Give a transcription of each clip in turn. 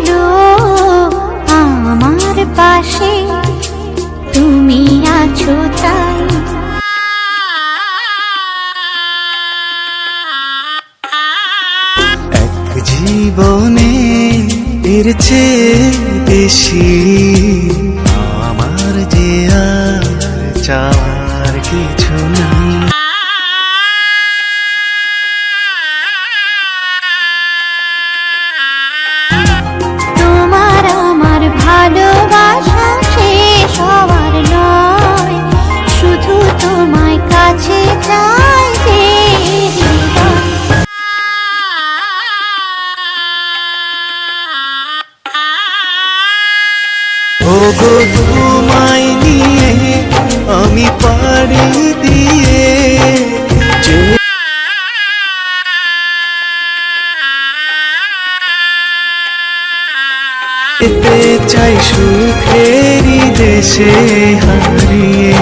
হলো আমার পাশে তুমি আছো তাই। এক জীবনে এর চেয়ে বেশি যেতে চাই সুখেরি দেশে হারিয়ে।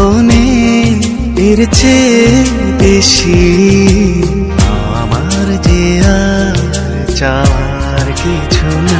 জীবনে এর চেয়ে বেশি আমার যে আর কিছু নেই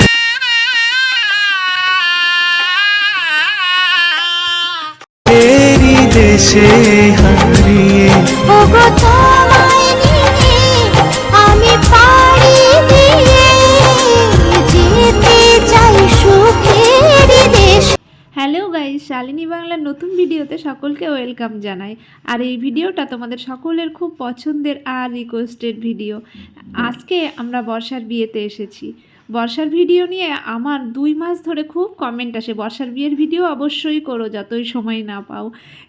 শালিনী বাংলার নতুন ভিডিওতে সকলকে ওয়েলকাম জানাই। আর এই ভিডিওটা তোমাদের সকলের খুব পছন্দের আর রিকোয়েস্টেড ভিডিও আজকে আমরা বর্ষার বিয়েতে এসেছি। বর্ষার ভিডিও নিয়ে আমার দুই মাস ধরে খুব কমেন্ট আসে। বর্ষার বিয়ের ভিডিও অবশ্যই করো যতই সময় না পাও।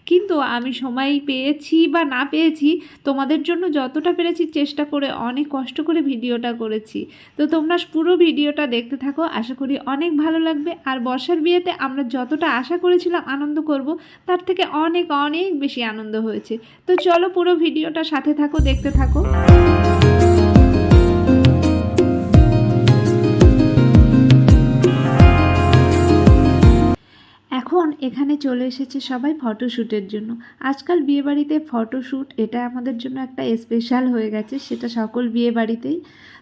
কিন্তু আমি সময় পেয়েছি বা না পেয়েছি, তোমাদের জন্য যতটা পেরেছি চেষ্টা করে অনেক কষ্ট করে ভিডিওটা করেছি। তো তোমরা পুরো ভিডিওটা দেখতে থাকো, আশা করি অনেক ভালো লাগবে। আর বর্ষার বিয়েতে আমরা যতটা আশা করেছিলাম আনন্দ করব, তার থেকে অনেক অনেক বেশি আনন্দ হয়েছে। তো চলো পুরো ভিডিওটা সাথে থাকো, দেখতে থাকো। এখন চলে এসেছে সবাই ফটোশ্যুটের জন্য। আজকাল বিয়েবাড়িতে ফটোশ্যুট এটা আমাদের জন্য একটা স্পেশাল হয়ে গেছে, সেটা সকল বিয়েবাড়িতেই।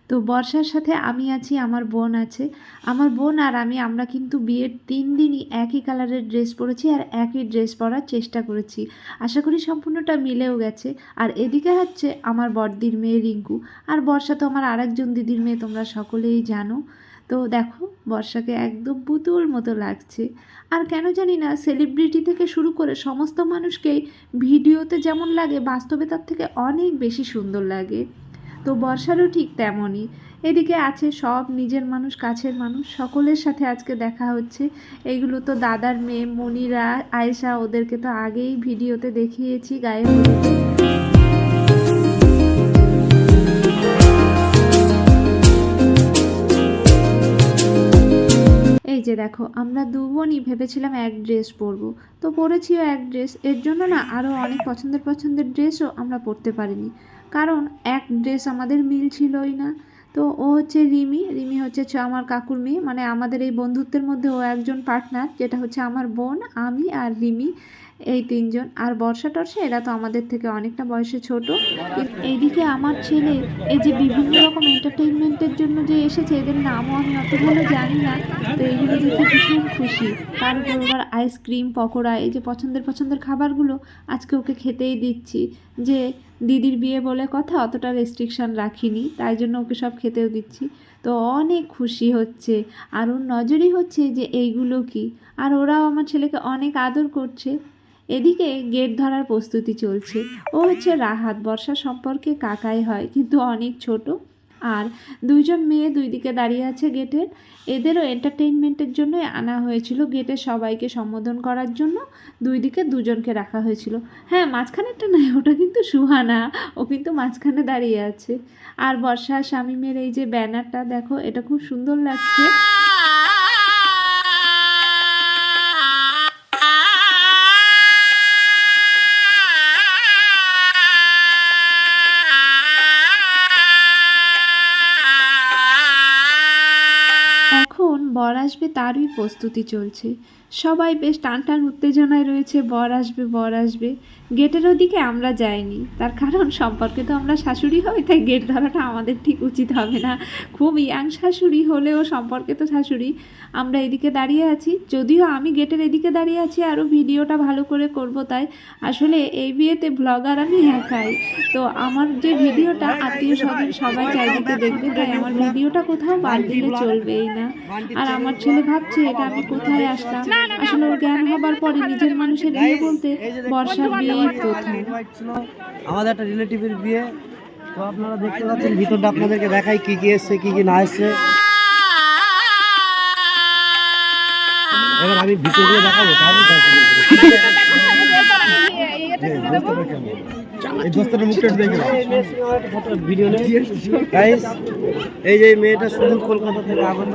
তো বর্ষার সাথে আমি আছি, আমার বোন আছে। আমার বোন আর আমি, আমরা কিন্তু বিয়ের তিন দিনই একই কালারের ড্রেস পরেছি আর একই ড্রেস পরার চেষ্টা করেছি। আশা করি সম্পূর্ণটা মিলেও গেছে। আর এদিকে হচ্ছে আমার বড়দির মেয়ে রিঙ্কু। আর বর্ষা তো আমার আরেকজন দিদির মেয়ে, তোমরা সকলেই জানো। তো দেখো, বর্ষাকে একদম পুতুল মতো লাগছে। আর কেন জানি না সেলিব্রিটি থেকে শুরু করে সমস্ত মানুষকেই ভিডিওতে যেমন লাগে, বাস্তবে তার থেকে অনেক বেশি সুন্দর লাগে। তো বর্ষারও ঠিক তেমনই। এদিকে আছে সব নিজের মানুষ, কাছের মানুষ, সকলের সাথে আজকে দেখা হচ্ছে। এইগুলো তো দাদার মেয়ে, মনিরা, আয়েশা, ওদেরকে তো আগেই ভিডিওতে দেখিয়েছি, গায়ে যে দেখো, আমরা দু বোনই ভেবেছিলাম এক ড্রেস পরবো। তো পরেছিও এক ড্রেস এর জন্য না আরও অনেক পছন্দের পছন্দের ড্রেসও আমরা পরতে পারিনি। কারণ এক ড্রেস আমাদের মিল ছিলই না। তো ও হচ্ছে রিমি রিমি হচ্ছে আমার কাকুর মেয়ে। মানে আমাদের এই বন্ধুত্বের মধ্যে ও একজন পার্টনার যেটা হচ্ছে আমার বোন, আমি আর রিমি। এই তিনজন। আর বর্ষা টর্ষা, এরা তো আমাদের থেকে অনেকটা বয়সে ছোট। এইদিকে আমার ছেলে, এই যে বিভিন্ন রকম এন্টারটেইনমেন্টের জন্য যে এসেছে, এদের নামও আমি অত ভালো জানি না, তো এইগুলো দেখে ভীষণ খুশি। তার উপর আবার আইসক্রিম পকোড়া, এই যে পছন্দের পছন্দের খাবারগুলো আজকে ওকে খেতেই দিচ্ছি। যে দিদির বিয়ে বলে কথা, অতটা রেস্ট্রিকশান রাখিনি, তাই জন্য ওকে সব খেতেও দিচ্ছি। তো অনেক খুশি হচ্ছে। আর ওর নজরই হচ্ছে যে এইগুলো কি। আর ওরাও আমার ছেলেকে অনেক আদর করছে। এদিকে গেট ধরার প্রস্তুতি চলছে। ও হচ্ছে রাহাত। বর্ষা সম্পর্কে কাকাই হয়, কিন্তু অনেক ছোট। আর দুইজন মেয়ে দুই দিকে দাঁড়িয়ে আছে গেটের। এদেরও এন্টারটেইনমেন্টের জন্যই আনা হয়েছিল গেটে সবাইকে সম্বোধন করার জন্য। দুই দিকে দুজনকে রাখা হয়েছিল। হ্যাঁ মাঝখানেরটা নয়, ওটা কিন্তু সুহানা। ও কিন্তু মাঝখানে দাঁড়িয়ে আছে। আর বর্ষা শামিমের এই যে ব্যানারটা, দেখো, এটা খুব সুন্দর লাগছে। বর আসবে তারই প্রস্তুতি চলছে। সবাই বেশ টান টান উত্তেজনায় রয়েছে, বর আসবে বর আসবে। গেটের ওদিকে আমরা যাইনি। তার কারণ সম্পর্কে তো আমরা শাশুড়ি হই, তাই গেট ধরাটা আমাদের ঠিক উচিত হবে না। খুব ইয়াং শাশুড়ি হলেও সম্পর্কে তো শাশুড়ি। আমরা এদিকে দাঁড়িয়ে আছি। যদিও আমি গেটের এদিকে দাঁড়িয়ে আছি আরও ভিডিওটা ভালো করে করব তাই। আসলে এই বিয়েতে ব্লগার আমি একাই। তো আমার যে ভিডিওটা আত্মীয় স্বজন সবাই চারিদিকে দেখবে, তাই আমার ভিডিওটা কোথাও বাদ দিলে চলবেই না। আর আমার ছেলে ভাবছে এটা আমি কোথায় আসলাম? আসলে ওর জ্ঞান হবার পরে নিজের মানুষের বিয়ে বলতে বর্ষার বিয়েই প্রথম। আমাদের একটা রিলেটিভের বিয়ে। তো আপনারা দেখতে পাচ্ছেন ভিতরটা আপনাদেরকে দেখাই কি কি এসছে কি কি না এসছে। এবার আমি ভিতর দিয়ে দেখাবো এই যে এই মেয়েটা শুধু কলকাতা থেকে আগত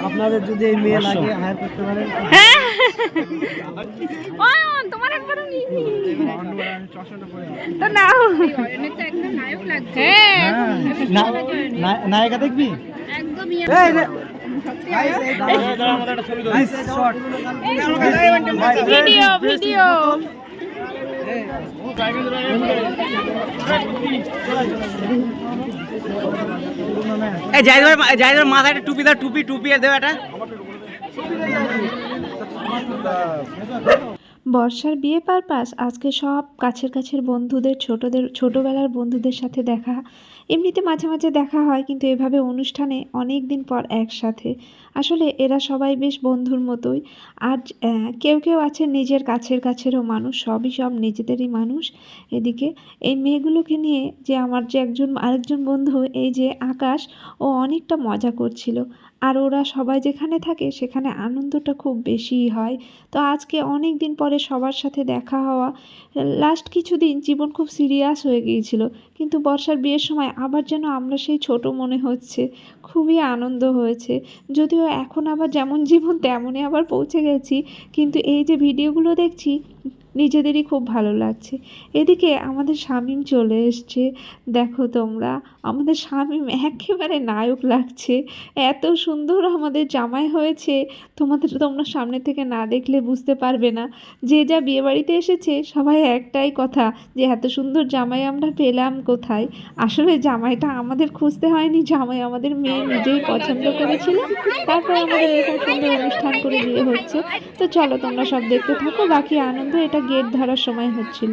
আপনাদের যদি এই মেয়ে লাগে হায়ার করতে পারেন। না- না- নায়িকা দেখবি? short. ভিডিও ভিডিও এই জায়দার জায়দার মাথায় একটা টুপি দাও টুপি টুপি আর দেও একটা। বর্ষার বিয়ে পারপাস আজকে সব কাছের কাছের বন্ধুদের ছোটদের ছোটবেলার বন্ধুদের সাথে দেখা এমনিতে মাঝে মাঝে দেখা হয়, কিন্তু এভাবে অনুষ্ঠানে অনেক দিন পর একসাথে। আসলে এরা সবাই বেশ বন্ধুর মতোই। আর কেউ কেউ আছে নিজের কাছের কাছেরও মানুষ, সবই সব নিজেদেরই মানুষ। এদিকে এই মেয়েগুলোকে নিয়ে যে আমার যে একজন আরেকজন বন্ধু, এই যে আকাশ, ও অনেকটা মজা করছিল। আর ওরা সবাই যেখানে থাকে, সেখানে আনন্দটা খুব বেশিই হয়। তো আজকে অনেক দিন পরে সবার সাথে দেখা হওয়া লাস্ট কিছুদিন জীবন খুব সিরিয়াস হয়ে গিয়েছিল, কিন্তু বর্ষার বিয়ের সময় আবার যেন আমরা সেই ছোট মনে হচ্ছে, খুবই আনন্দ হয়েছে। যদিও এখন আবার যেমন জীবন তেমনই আবার পৌঁছে গেছি, কিন্তু এই যে ভিডিওগুলো দেখছি, নিজেদেরই খুব ভালো লাগছে। এদিকে আমাদের স্বামীম চলে এসছে, দেখো তোমরা। আমাদের স্বামী একেবারে নায়ক লাগছে। এত সুন্দর আমাদের জামাই হয়েছে। তোমাদের তোমরা সামনে থেকে না দেখলে বুঝতে পারবে না। যে যা বিয়েবাড়িতে এসেছে, সবাই একটাই কথা যে এত সুন্দর জামাই আমরা পেলাম কোথায়? আসলে জামাইটা আমাদের খুঁজতে হয়নি। জামাই আমাদের মেয়ে নিজেই পছন্দ করেছিল। তারপর আমাদের এরকম সুন্দর অনুষ্ঠান করে বিয়ে হচ্ছে। তো চলো তোমরা সব দেখতে থাকো। বাকি আনন্দ এটা গেট ধরার সময় হচ্ছিল।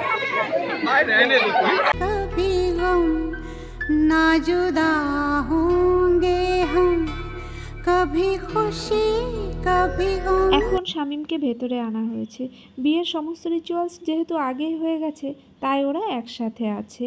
कभी गम ना जुदा होंगे हम कभी खुशी कभी गम এখন শামীমকে ভেতরে আনা হয়েছে বিয়ের সমস্ত রিচুয়ালস যেহেতু আগেই হয়ে গেছে তাই ওরা একসাথে আছে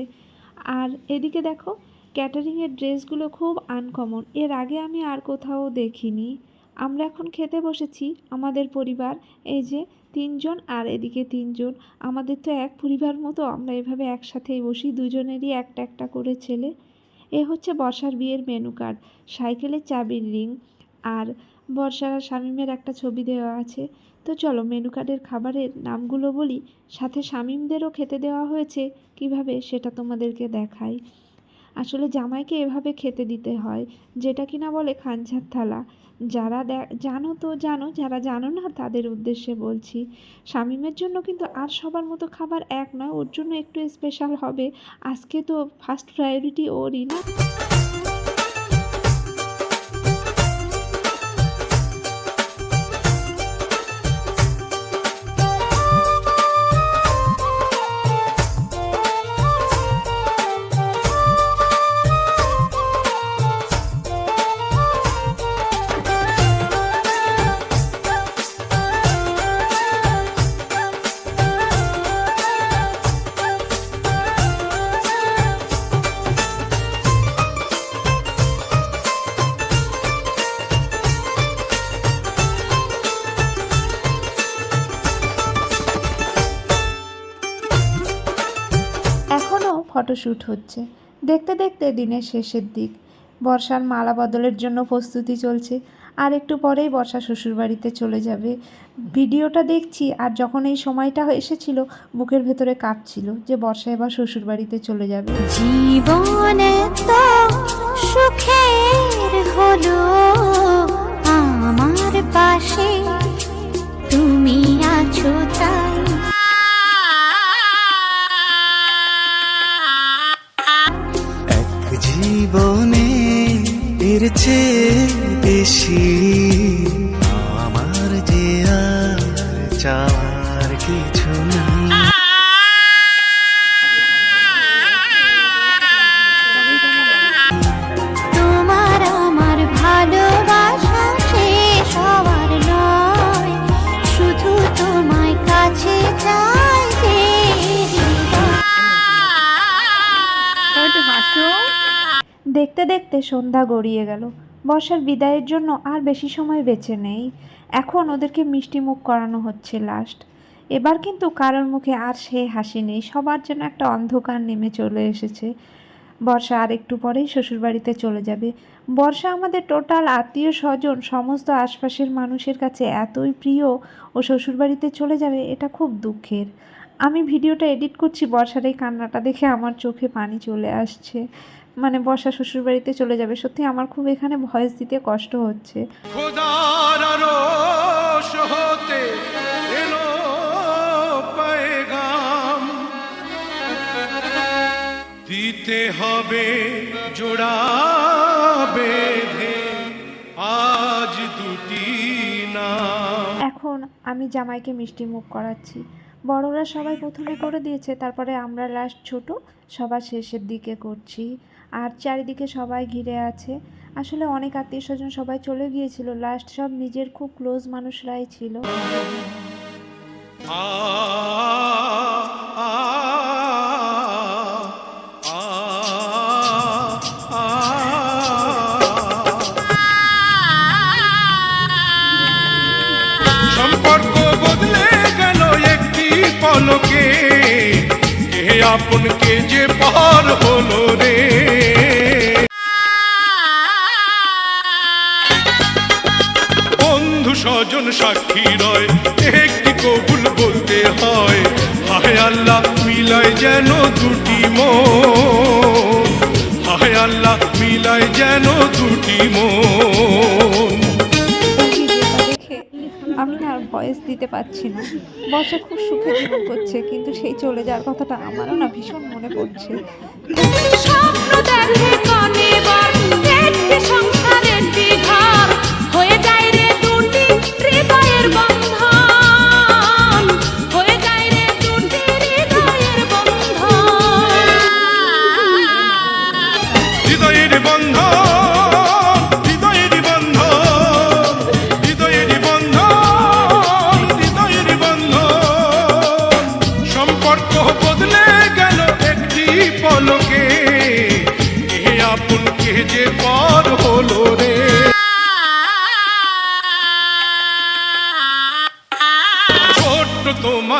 আর এদিকে দেখো ক্যাটারিংয়ের ড্রেসগুলো খুব আনকমন এর আগে আমি আর কোথাও দেখিনি আমরা এখন খেতে বসেছি আমাদের পরিবার এই যে তিনজন আর এদিকে তিনজন। আমাদের তো এক পরিবার মতো, আমরা এভাবে একসাথেই বসি, দুজনেরই একটা একটা করে ছেলে। এ হচ্ছে বর্ষার বিয়ের মেনু কার্ড সাইকেলের চাবির রিং আর বর্ষার শামীমের একটা ছবি দেওয়া আছে। তো চলো মেনু কার্ডের খাবারের নামগুলো বলি। সাথে শামীমদেরও খেতে দেওয়া হয়েছে। কীভাবে? সেটা তোমাদেরকে দেখাই। আসলে জামাইকে এভাবে খেতে দিতে হয়, যেটা কিনা বলে খাঞ্চার থালা। যারা জানো তো, জানো, যারা জানো না তাদের উদ্দেশ্যে বলছি, শামিমের জন্য কিন্তু আর সবার মতো খাবার এক নয়, ওর জন্য একটু স্পেশাল হবে। আজকে তো ফার্স্ট প্রায়োরিটি ওরই না। ফটোশ্যুট হচ্ছে। দেখতে দেখতে দিনের শেষের দিক। বর্ষার মালা বদলের জন্য প্রস্তুতি চলছে। আর একটু পরেই বর্ষা শ্বশুরবাড়িতে চলে যাবে। ভিডিওটা দেখছি আর যখন এই সময়টা এসেছিল, বুকের ভেতরে কাঁপছিল যে বর্ষা এবার শ্বশুরবাড়িতে চলে যাবে। জীবনে তো সুখের হলো। চেয়ে বেশি। আমার যে আর চাওয়ার কিছু নেই। তোমার আমার ভালোবাসা শেষ হওয়ার নয়। শুধু তোমায় কাছে চাই যে দেখতে দেখতে সন্ধ্যা গড়িয়ে গেল। বর্ষার বিদায়ের জন্য আর বেশি সময় বেঁচে নেই। এখন ওদেরকে মিষ্টি মুখ করানো হচ্ছে লাস্ট এবার কিন্তু কারোর মুখে আর সে হাসি নেই, সবার যেন একটা অন্ধকার নেমে চলে এসেছে। বর্ষা আর একটু পরেই শ্বশুরবাড়িতে চলে যাবে। বর্ষা আমাদের টোটাল আত্মীয় স্বজন, সমস্ত আশপাশের মানুষের কাছে এতই প্রিয় ও শ্বশুরবাড়িতে চলে যাবে, এটা খুব দুঃখের। আমি ভিডিওটা এডিট করছি বর্ষার এই কান্নাটা দেখে আমার চোখে পানি চলে আসছে। মানে বর্ষা শ্বশুরবাড়িতে চলে যাবে। সত্যি আমার খুব এখানে ভয়েস দিতে কষ্ট হচ্ছে। দিতে হবে জোড়া বেঁধে আজ দুটি নাম। এখন আমি জামাইকে মিষ্টি মুখ করাচ্ছি। বড়রা সবাই প্রথমে করে দিয়েছে, তারপরে আমরা লাস্ট ছোট, সবার শেষের দিকে করছি। আর চারিদিকে সবাই ঘিরে আছে। আসলে অনেক আত্মীয় স্বজন সবাই চলে গিয়েছিল লাস্ট সব নিজের খুব ক্লোজ মানুষরাই ছিল। আ কে আপন কে যে পার হলো রে। বন্ধু স্বজন সাক্ষী রয়, একটি কবুল বলতে হয়। হায় আল্লাহ, মিলায় যেন দুটি মন। হায় আল্লাহ, মিলায় যেন দুটি মন। আমি না আর ভয়েস দিতে পারছি না। বর্ষা খুব সুখে জীবন করছে, কিন্তু সেই চলে যাওয়ার কথাটা আমারও না ভীষণ মনে পড়ছে।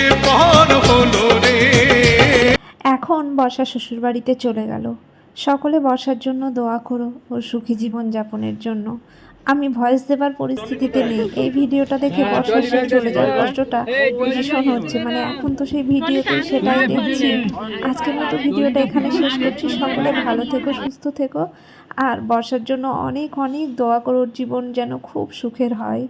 যে পর হলো রে। এখন বর্ষা শ্বশুরবাড়িতে চলে গেল। সকলে বর্ষার জন্য দোয়া করো ও সুখী জীবন যাপনের জন্য। আমি ভয়েস দেবার পরিস্থিতিতে নেই। এই ভিডিওটা দেখে বর্ষার সাথে চলে যাওয়ার কষ্টটা ভীষণ হচ্ছে। মানে এখন তো সেই ভিডিওতে সেটাই দেখছি। আজকের মতো ভিডিওটা এখানে শেষ করছি। সকলে ভালো থেকো সুস্থ থেকো। আর বর্ষার জন্য অনেক অনেক দোয়া করো ওর জীবন যেন খুব সুখের হয়।